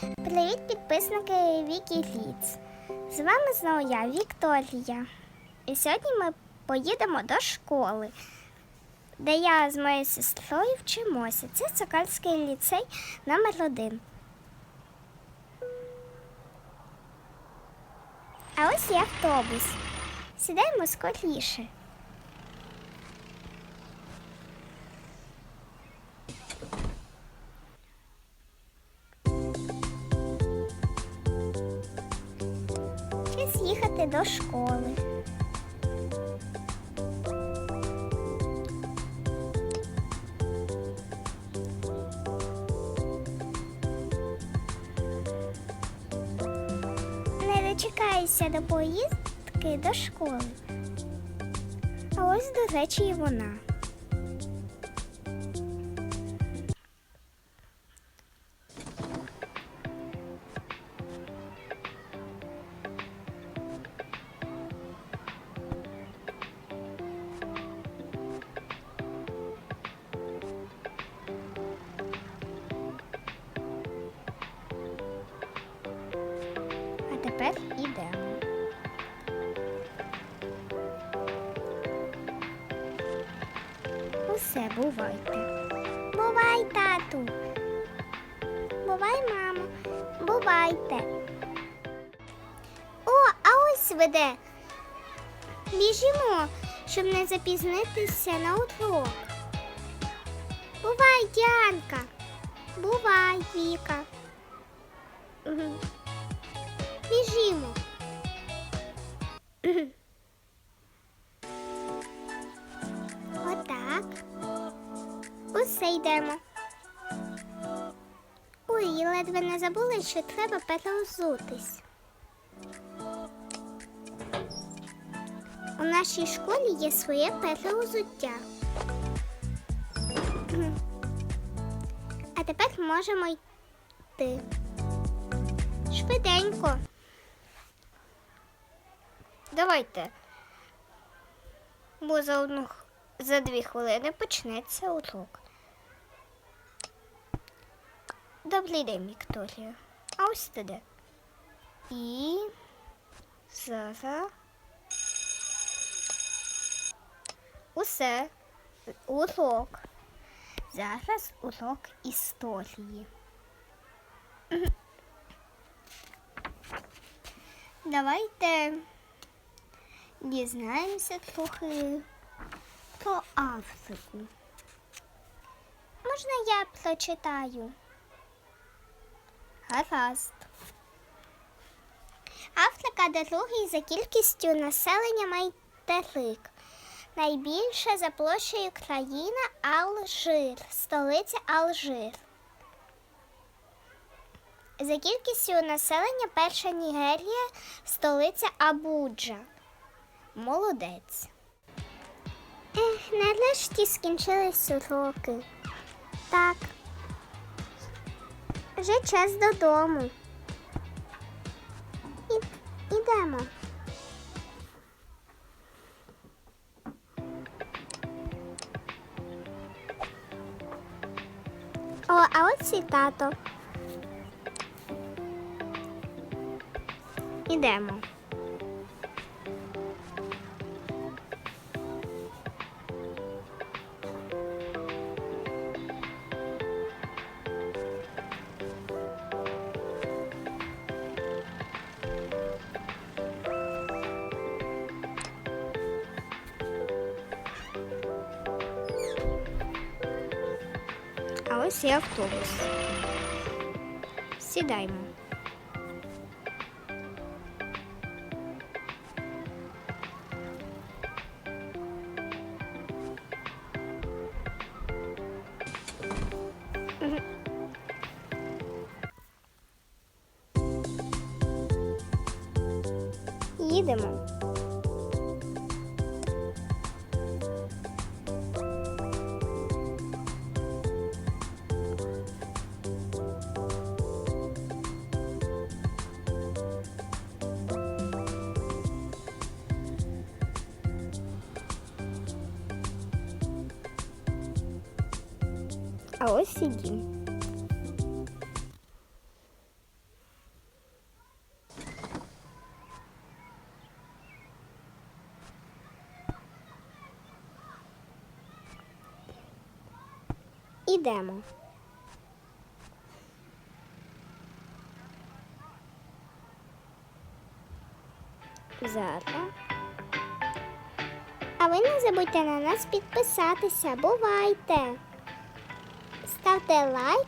Привіт, підписники Вікі Ліц. З вами знову я, Вікторія. І сьогодні ми поїдемо до школи, де я з моєю сестрою вчимося. Це Сокальський ліцей номер 1 А ось і автобус. Сідаємо скоріше. Час їхати до школи. Не дочекаюся до поїздки до школи. А ось, до речі, і вона. Усе, бувайте. Бувай, тату. Бувай, мамо. Бувайте. О, а ось веде. Біжімо, щоб не запізнитися на урок. Бувай, Діанка. Бувай, Віка. Усе йдемо. Ой, ледве не забули, що треба переозутись. У нашій школі є своє переозуття. А тепер можемо йти. Швиденько. Давайте. Бо за одну за дві хвилини почнеться урок. Добрий день, Вікторія. А ось ти де. І зараз. Усе. Урок. Зараз урок історії. Давайте дізнаємося трохи про Африку. Можна я прочитаю? Гаразд. Африка другий за кількістю населення майтерик. Найбільша за площею країна Алжир, столиця Алжир. За кількістю населення перша Нігерія, столиця Абуджа. Молодець. Ех, нарешті скінчились уроки. Так. Вже час додому. І, ідемо. О, а ось і тато. Ідемо. Ось і автобус. Сідаймо. Їдемо. А ось і. Ідемо. Зараз. А ви не забудьте на нас підписатися. Бувайте! Ставте лайк,